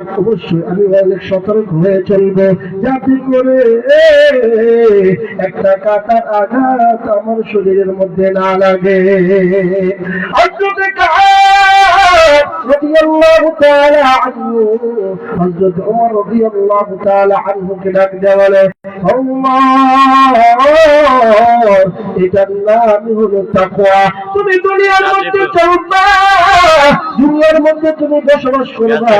অবশ্যই আমি অনেক সতর্ক হয়ে চলবো। যাতে করে একটা কাটার আঘাত আমার শরীরের মধ্যে না লাগে। রাদিয়াল্লাহু তাআলা আনহু। হযরত ওমর রাদিয়াল্লাহু তাআলা আনহুকে ডাক দেয়া বলে আল্লাহ এটার নামই হলো তাকওয়া। তুমি দুনিয়ার মধ্যে চলবা দুনিয়ার মধ্যে তুমি বসবাস করবা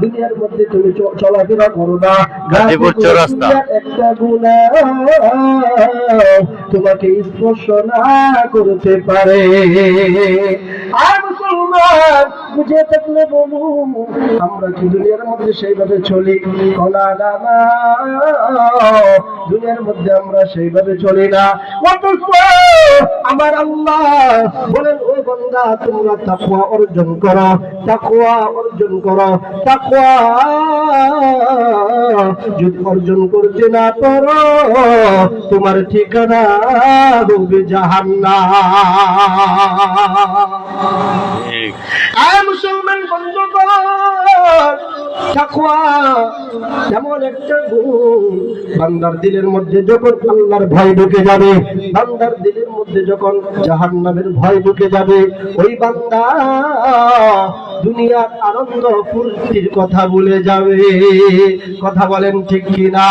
দুনিয়ার মধ্যে তুমি চলাফেরা করবা গাজীপুর চৌরাস্তা। একটা গুণা তোমাকে স্পর্শ না করতে পারে। আর বুঝে থাকলে বলুন আমরা কি দুনিয়ার মধ্যে সেইভাবে চলি? না দুনিয়ার মধ্যে আমরা সেইভাবে চলি না। আমার আল্লাহ বলেন তোমরা তাকওয়া অর্জন করো, তাকওয়া অর্জন করো, তাকওয়া যদি অর্জন করতে না পারো, তোমার ঠিকানা হবে জাহান্নাম। আয় মুসলমান বন্ধুগণ যেমন একটা গুণ। বান্দার দিলের মধ্যে যখন আল্লাহর ভয় ঢুকে যাবে বান্দার দিলের মধ্যে যখন জাহান্নামের ভয় ঢুকে যাবে ওই বান্দা দুনিয়ার আনন্দ ফুর্তির কথা বলে যাবে। কথা বলেন ঠিক কিনা?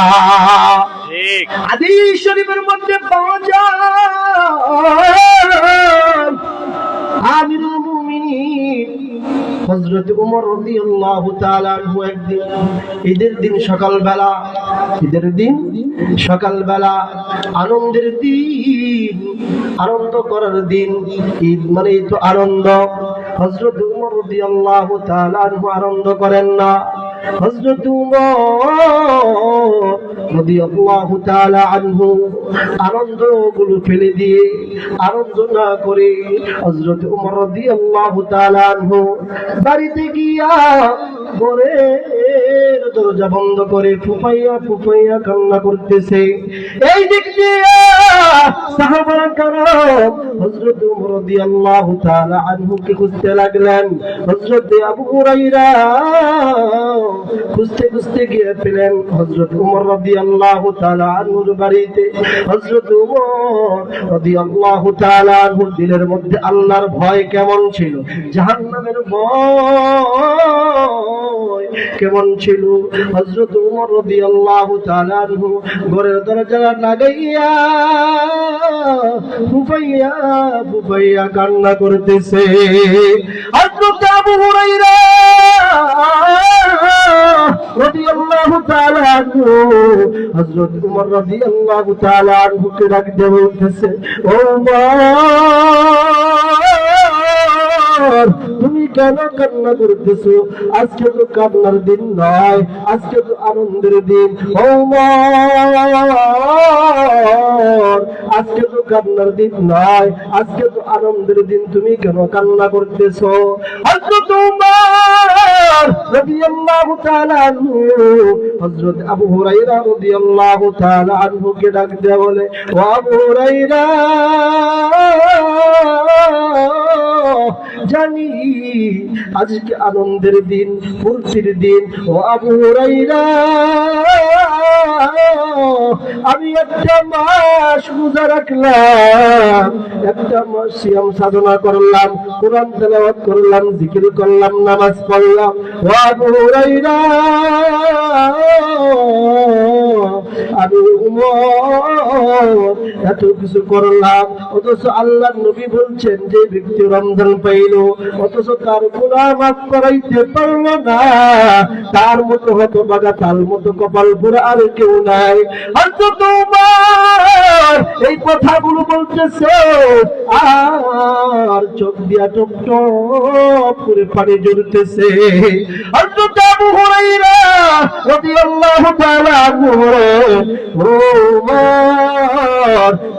হাদিস শরীফের মধ্যে ওমর একদিন, ঈদের দিন সকালবেলা, ঈদের দিন সকালবেলা আনন্দের দিন, আনন্দ করার দিন, ঈদ মানে তো আনন্দ। হজরত উমর রদি আল্লাহ আনন্দ করেন না। তাআলা আনহু আনন্দগুলো ফেলে দিয়ে আনন্দ না করে হযরত ওমর রাদিয়াল্লাহু তাআলা আনহু বাড়িতে গিয়া ঘরের দরজা বন্ধ করে ফুপাইয়া ফুপাইয়া কান্না করতেছে। এই দিক দিয়ে খুঁজতে লাগলেন। হযরত আবু হুরায়রা খুঁজতে খুঁজতে গিয়ে পেলেন হযরত ওমর রাদিয়াল্লাহু তাআলা বাড়িতে। হযরত ওমর রাদিয়াল্লাহু তাআলা দিলের মধ্যে আল্লাহর ভয় কেমন ছিল? জাহান্নামের ভয় কেমন ছিল? হজরত ওমর রাদিয়াল্লাহু তাআলা আনহু ঘরের দরজা লাগাইয়া, ফুফাইয়া ফুফাইয়া কান্না করতেছে। হযরত আবু ডাক দিয়ে বলতেছে, ও ওমর তুমি কেন কান্না করতেছো? আজকে তো কান্নার দিন নয়, আজকে তো আনন্দের দিন। আজকে তো কান্নার দিন নয়, আজকে তো আনন্দের দিন। তুমি কেন কান্না করতেছো? হযরত উমর রাদিয়াল্লাহু তাআলা আনহু, হযরত আবু হুরায়রা রাদিয়াল্লাহু তাআলা আনহুকে ডাক দেয়া বলে আবু হুরায়রা জানি, আজকে আনন্দের দিন, ফুর্তির দিন। ও আবু আমি একটা মাস রোজা রাখলাম, একটা মাস সিয়াম সাধনা করলাম, কোরআন তেলাওয়াত করলাম, জিকির করলাম, নামাজ পড়লাম। ও আবু হুরায়রা আমি এত কিছু করলাম, অথচ আল্লাহ নবী বলছেন যে ব্যক্তি রমজান পাইল, অথচ তার গুণা মাফ করাইতে পারল না। তার মতো হতো বাগা তার মতো কপাল পুরা আর কেউ নাই। হয়তো তোমার এই কথাগুলো বলতেছে, আর চোখ দিয়া টপ টপ করে পানি জড়তেছে হয়তো আবু হুরাইরা রাদিয়াল্লাহু তাআলা আনহু ও ও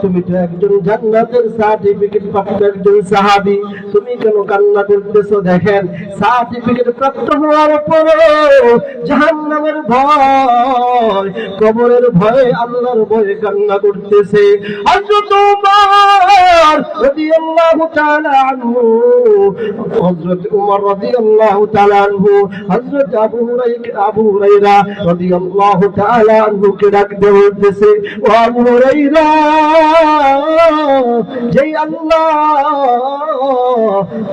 তুমি তো একজন জান্নাতের সার্টিফিকেট প্রাপ্ত একজন সাহাবি। তুমি কেন কান্না করতেছো দেখেন? সার্টিফিকেট প্রাপ্ত হওয়ার পরে জাহান্নামের ভয়, কবরের ভয়ে আল্লাহর ভয়ে কান্না করতেছে। আর হযরত উমর রাদিয়াল্লাহু তাআলা আনহু। হযরত উমর রাদিয়াল্লাহু তাআলা আনহু, হযরত আবু হুরাইরা আবু হুরাইরা রাদিয়াল্লাহু তাআলা আনহুকে ডাক দিয়ে বলতেছে, ও আবু হুরাইরা, যেই আল্লাহ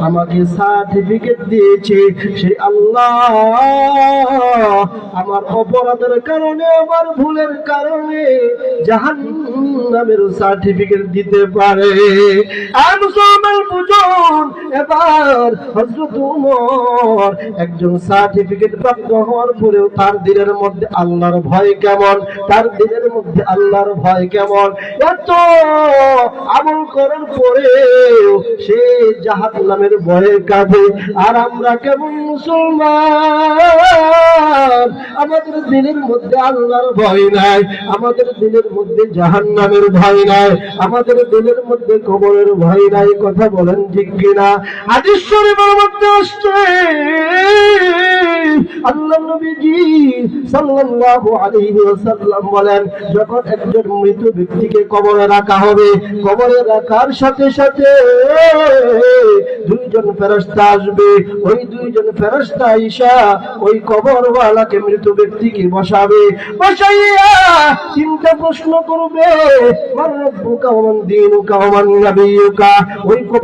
আমাকে সার্টিফিকেট দিয়েছে, সেই আল্লাহ আমার অপরাধের কারণে, আমার ভুলের কারণে জাহান্নামের সার্টিফিকেট দিতে পারে। আর বুঝুন, এবার হযরত উমর একজন সার্টিফিকেট প্রাপ্ত হওয়ার পরেও তার দিনের মধ্যে আল্লাহর ভয় কেমন? তার দিনের মধ্যে আল্লাহর ভয় কেমন? এত আমল করার পরেও সে জাহান্নামের ভয়ে কাঁদে। আর আমরা কেমন মুসলমান? আমাদের দিনের মধ্যে আল্লাহর ভয় নাই, আমাদের দিনের মধ্যে জাহান্নামের ভয় নাই, আমাদের দিনের মধ্যে কবরের ভয় নাই, কথা বলেন, ঠিক কিনা? হাদিস শরীফের মধ্যে আসছে, আল্লাহ নবীজি সাল্লাল্লাহু আলাইহি ওয়াসাল্লাম বলেন, যখন একজন মৃত ব্যক্তিকে কবরে রাখা হবে, কবরে রাখার সাথে সাথে দুইজন ফেরেশতা আসবে। ওই দুইজন ফেরেশতা ঈশা ওই কবরওয়ালাকে মৃত ব্যক্তিকে বসাবে। বসাইয়া তিনটা প্রশ্ন করবে, মান রব্বুকা ওয়া দীনুকা ওয়া মান নাবিয়ুকা? ওই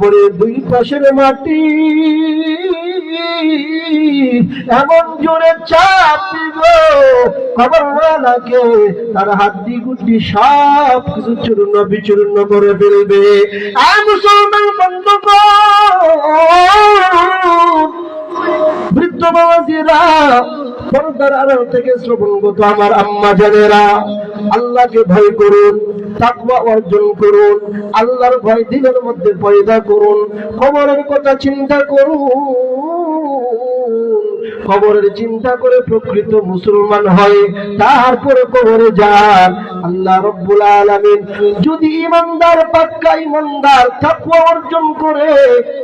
কবরের দুই পাশের মাটি। এমন জোরে চাপ দিব কবরওয়ালাকে তার হাড্ডি গুড্ডি সব কিছু চূর্ণ বিচূর্ণ করে ফেলবে। আর মুসলমান বন্ধ পর্দার আড়াল থেকে শ্রবণ শ্রবণগত আমার আম্মা জানেরা। আল্লাহকে ভয় করুন, তাকওয়া অর্জন করুন, আল্লাহর ভয় দিনের মধ্যে পয়দা করুন, খবরের কথা চিন্তা করুন। কবরের চিন্তা করে প্রকৃত মুসলমান হয়, তারপরে কবরে যান। আল্লাহ রব্বুল আলামিন যদি ইমানদার, পাক্কা ইমানদার তাকওয়া অর্জন করে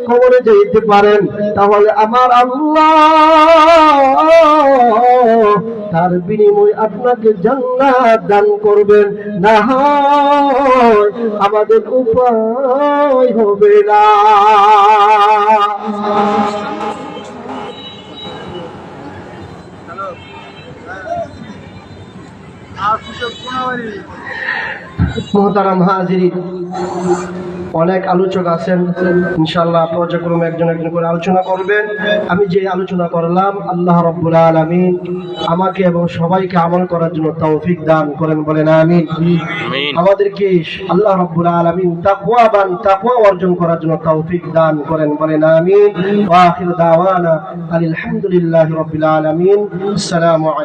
কবরে যাইতে পারেন, তাহলে আমার আল্লাহ তার বিনিময় আপনাকে জান্নাত দান করবেন। না হয় আমাদের উপায় হবে না। মোহতারাম হাজিরি অনেক আলোচক আছেন ইনশাল্লাহ পর্যায়ক্রমে একজন একজন করে আলোচনা করবেন। আমি যে আলোচনা করলাম আল্লাহ রব্বুল আলমিন আমাকে এবং সবাইকে আমল করার জন্য তৌফিক দান করেন বলেন আমিন। আমিন। আমাদেরকে আল্লাহ রব্বুল আলমিন তাকুয়া বান তাকুয়া অর্জন করার জন্য তৌফিক দান করেন বলেন আমিন। ওয়া আখির দাওয়ানা আলহামদুলিল্লাহি রাব্বিল আলামিন। আসসালামু আলাইকুম।